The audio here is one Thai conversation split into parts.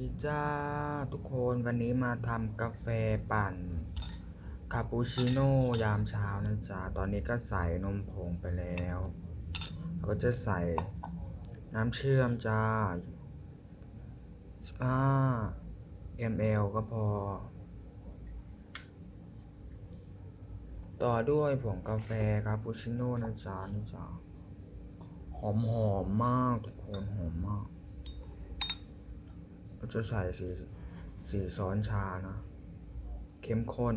ดีจ้าทุกคนวันนี้มาทำกาแฟปั่นคาปูชิโน่ยามเช้านะจ๊ะตอนนี้ก็ใส่นมผงไปแล้วแล้วก็จะใส่น้ำเชื่อมจ้า15 ml ก็พอ ต่อด้วยผงกาแฟคาปูชิโน่นะจ๊ะนี่จ้ะหอมหอมมากทุกคนหอมมาก จะใส่สีสี่ช้อนชานะ เข้มข้น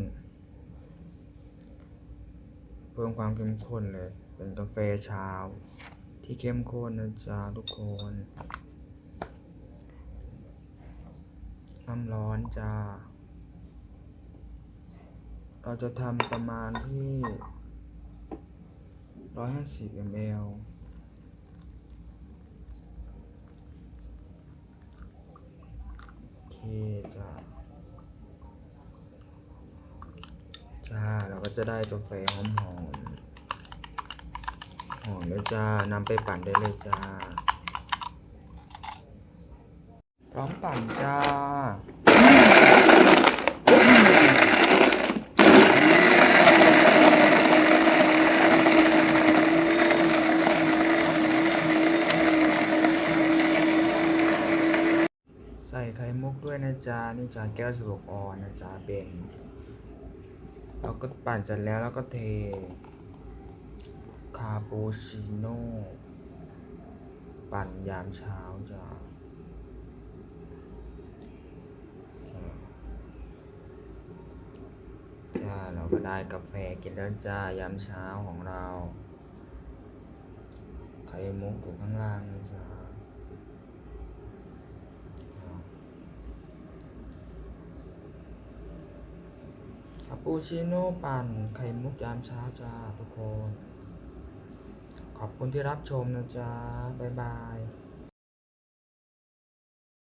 เพิ่มความเข้มข้นเลย เป็นกาแฟเช้าที่เข้มข้นนะจ๊ะทุกคนน้ำร้อนจ้า เราจะทำประมาณที่ร้อยห้าสิบ ml คจ้าจ้าเราก็จะได้กาแฟหอมหอมหอมเลยจ้านำไปปั่นได้เลยจ้า พร้อมปั่นจ้า ใส่ไข่มุกด้วยนะจ๊ะนี่จ้าแก้วสบกออนนะจ๊ะเป็นเราก็ปั่นเสร็จแล้วแล้วก็เท คาปูชิโน่ปั่นยามเช้าจ้าจ้าเราก็ได้กาแฟกินแล้วจ้ายามเช้าของเรา ไข่มุกอยู่ข้างล่างนะจ๊ะ ปูชิโน่ปั่นไข่มุกยามเช้าจ้าทุกคน ขอบคุณที่รับชมนะจ๊ะ บ๊ายบาย